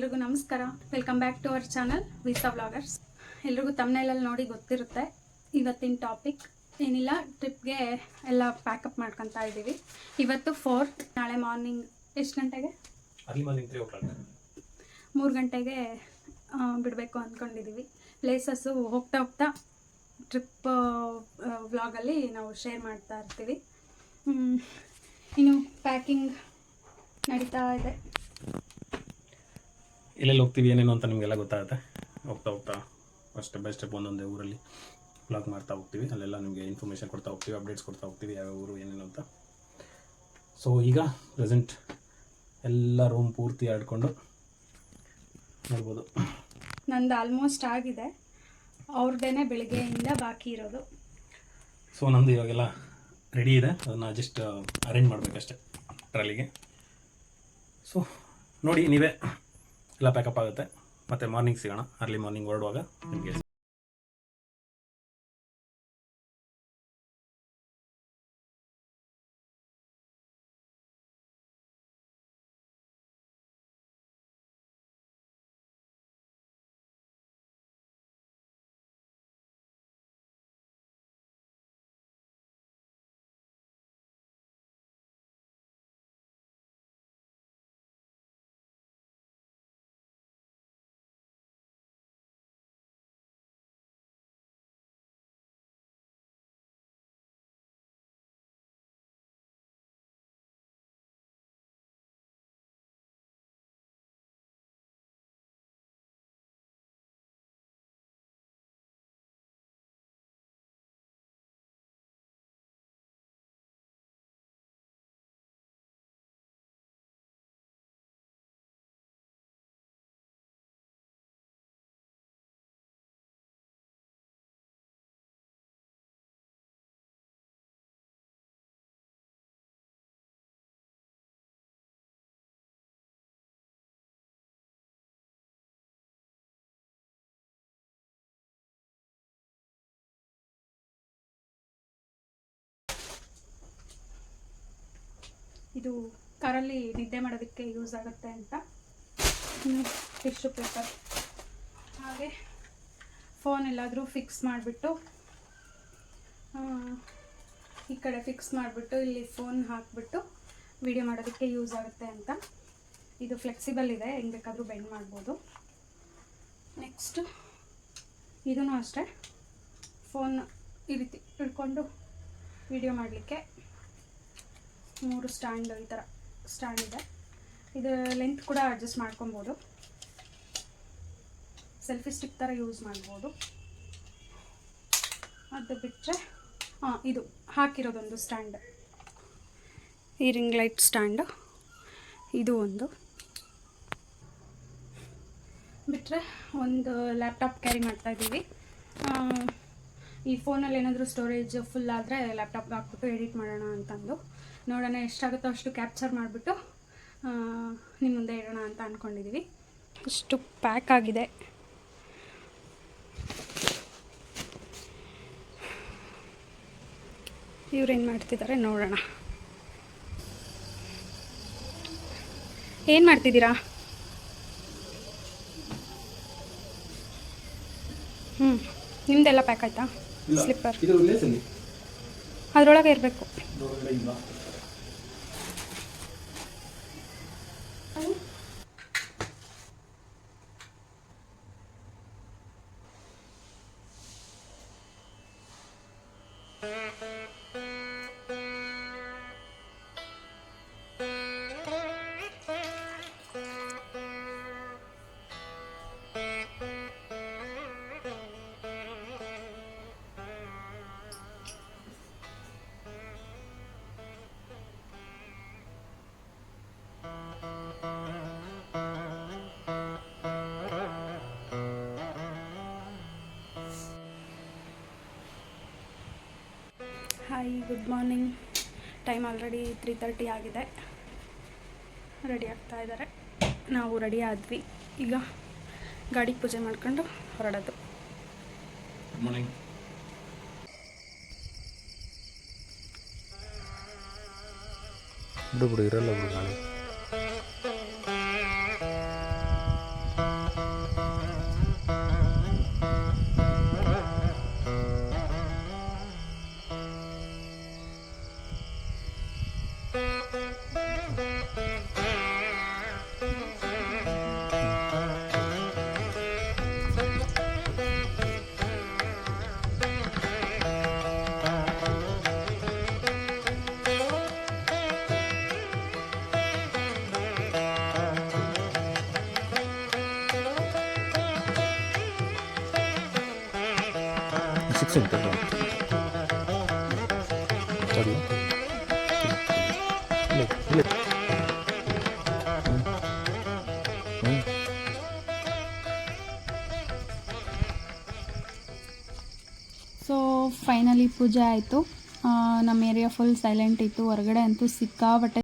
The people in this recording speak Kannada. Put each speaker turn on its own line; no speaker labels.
ಎಲ್ರಿಗೂ ನಮಸ್ಕಾರ. Welcome back to our channel visa vloggers ಎಲ್ರಿಗೂ ತಮ್ಮನೇಲಲ್ಲಿ ನೋಡಿ ಗೊತ್ತಿರುತ್ತೆ. ಇವತ್ತಿನ ಟಾಪಿಕ್ ಏನಿಲ್ಲ ಟ್ರಿಪ್ಗೆ ಎಲ್ಲ ಪ್ಯಾಕಪ್ ಮಾಡ್ಕೊತಾ ಇದ್ದೀವಿ. ಇವತ್ತು ಫೋರ್ತ್ ನಾಳೆ ಮಾರ್ನಿಂಗ್ ಎಷ್ಟು ಗಂಟೆಗೆ? ಮೂರು ಗಂಟೆಗೆ ಬಿಡಬೇಕು ಅಂದ್ಕೊಂಡಿದ್ದೀವಿ ಪ್ಲೇಸಸ್ಸು ಹೋಗ್ತಾ ಹೋಗ್ತಾ ಟ್ರಿಪ್ ವ್ಲಾಗಲ್ಲಿ ನಾವು ಶೇರ್ ಮಾಡ್ತಾ ಇರ್ತೀವಿ. ಇನ್ನು ಪ್ಯಾಕಿಂಗ್ ನಡೀತಾ ಇದೆ.
ಎಲ್ಲೆಲ್ಲಿ ಹೋಗ್ತೀವಿ ಏನೇನು ಅಂತ ನಿಮಗೆಲ್ಲ ಗೊತ್ತಾಗುತ್ತೆ? ಹೋಗ್ತಾ ಹೋಗ್ತಾ ಸ್ಟೆಪ್ ಬೈ ಸ್ಟೆಪ್ ಒಂದೊಂದೇ ಊರಲ್ಲಿ ಬ್ಲಾಗ್ ಮಾಡ್ತಾ ಹೋಗ್ತೀವಿ. ಅಲ್ಲೆಲ್ಲ ನಿಮಗೆ ಇನ್ಫಾರ್ಮೇಷನ್ ಕೊಡ್ತಾ ಹೋಗ್ತೀವಿ ಅಪ್ಡೇಟ್ಸ್ ಕೊಡ್ತಾ ಹೋಗ್ತೀವಿ ಯಾವ ಊರು ಏನೇನು ಅಂತ. ಸೊ ಈಗ ಪ್ರೆಸೆಂಟ್ ಎಲ್ಲ ರೂಮ್ ಪೂರ್ತಿ ಆಡ್ಕೊಂಡು ನೋಡ್ಬೋದು.
ನಂದು ಆಲ್ಮೋಸ್ಟ್ ಆಗಿದೆ. ಅವ್ರದ್ದೇನೆ ಬೆಳಗ್ಗೆಯಿಂದ ಬಾಕಿ ಇರೋದು.
ಸೊ ನಮ್ಮದು ಇವಾಗೆಲ್ಲ ರೆಡಿ ಇದೆ. ಅದನ್ನು ಜಸ್ಟ್ ಅರೇಂಜ್ ಮಾಡಬೇಕಷ್ಟೆ ಟ್ರಾಲಿಗೆ. ಸೊ ನೋಡಿ ನೀವೇ ಎಲ್ಲ ಪ್ಯಾಕಪ್ ಆಗುತ್ತೆ. ಮತ್ತೆ ಮಾರ್ನಿಂಗ್ ಸಿಗೋಣ ಅರ್ಲಿ ಮಾರ್ನಿಂಗ್ ಹೊರಡುವಾಗ ನಿಮಗೆ
ಇದು ಕರಲ್ಲಿ ನಿದ್ದೆ ಮಾಡೋದಕ್ಕೆ ಯೂಸ್ ಆಗುತ್ತೆ ಅಂತ. ಟಿಶ್ಯೂ ಪೇಪರ್ ಹಾಗೆ ಫೋನ್ ಎಲ್ಲಾದರೂ ಫಿಕ್ಸ್ ಮಾಡಿಬಿಟ್ಟು ಈ ಕಡೆ ಫಿಕ್ಸ್ ಮಾಡಿಬಿಟ್ಟು, ಇಲ್ಲಿ ಫೋನ್ ಹಾಕಿಬಿಟ್ಟು ವಿಡಿಯೋ ಮಾಡೋದಕ್ಕೆ ಯೂಸ್ ಆಗುತ್ತೆ ಅಂತ. ಇದು ಫ್ಲೆಕ್ಸಿಬಲ್ ಇದೆ, ಹೆಂಗೆ ಬೇಕಾದರೂ ಬೆಂಡ್ ಮಾಡ್ಬೋದು. ನೆಕ್ಸ್ಟು ಇದೂ ಅಷ್ಟೇ. ಫೋನ್ ಈ ರೀತಿ ಹಿಡ್ಕೊಂಡು ವಿಡಿಯೋ ಮಾಡಲಿಕ್ಕೆ ಮೂರು ಸ್ಟ್ಯಾಂಡ್ ಈ ಥರ ಸ್ಟ್ಯಾಂಡ್ ಇದೆ. ಇದು ಲೆಂತ್ ಕೂಡ ಅಡ್ಜಸ್ಟ್ ಮಾಡ್ಕೊಬೋದು. ಸೆಲ್ಫಿ ಸ್ಟಿಕ್ ಥರ ಯೂಸ್ ಮಾಡ್ಬೋದು. ಅದು ಬಿಟ್ಟರೆ ಹಾಂ ಇದು ಹಾಕಿರೋದೊಂದು ಸ್ಟ್ಯಾಂಡ್ ಈ ರಿಂಗ್ ಲೈಟ್ ಸ್ಟ್ಯಾಂಡು ಇದು ಒಂದು. ಬಿಟ್ಟರೆ ಒಂದು ಲ್ಯಾಪ್ಟಾಪ್ ಕ್ಯಾರಿ ಮಾಡ್ತಾ ಇದ್ದೀವಿ. ಈ ಫೋನಲ್ಲಿ ಏನಾದರೂ ಸ್ಟೋರೇಜ್ ಫುಲ್ ಆದರೆ ಲ್ಯಾಪ್ಟಾಪ್ಗೆ ಹಾಕ್ಬಿಟ್ಟು ಎಡಿಟ್ ಮಾಡೋಣ ಅಂತಂದು. ನೋಡೋಣ ಎಷ್ಟಾಗುತ್ತೋ ಅಷ್ಟು ಕ್ಯಾಪ್ಚರ್ ಮಾಡಿಬಿಟ್ಟು ನಿಮ್ಮ ಮುಂದೆ ಇಡೋಣ ಅಂತ ಅಂದ್ಕೊಂಡಿದ್ದೀವಿ ಇಷ್ಟು ಪ್ಯಾಕ್ ಆಗಿದೆ. ಇವ್ರೇನು ಮಾಡ್ತಿದ್ದಾರೆ ನೋಡೋಣ. ಏನು ಮಾಡ್ತಿದ್ದೀರಾ? ಹ್ಞೂ ನಿಮ್ದೆಲ್ಲ ಪ್ಯಾಕ್ ಆಯ್ತಾ? ಸ್ಲಿಪ್ಪರ್ ಅದ್ರೊಳಗೆ ಇರಬೇಕು. Hi good morning time already three thirty ಆಗಿದೆ. ರೆಡಿ ಆಗ್ತಾ ಇದ್ದಾರೆ. ನಾವು ರೆಡಿ ಆದ್ವಿ. ಈಗ ಗಾಡಿ ಪೂಜೆ ಮಾಡ್ಕೊಂಡು ಹೊರಡೋದು.
ಗುಡ್ ಮಾರ್ನಿಂಗ್
ಬಿಡು ಬಿಡು ಇರಲ್ಲ ಬಿಡು ನಾಳೆ
ಸಿಕ್ಸ್ ಉಂಟು ಸರಿ
ಸೊ ಫೈನಲಿ ಪೂಜೆ ಆಯಿತು. ನಮ್ಮ ಏರಿಯಾ ಫುಲ್ ಸೈಲೆಂಟ್ ಇತ್ತು. ಹೊರಗಡೆ ಅಂತೂ ಸಿಕ್ಕಾಬಟ್ಟೆ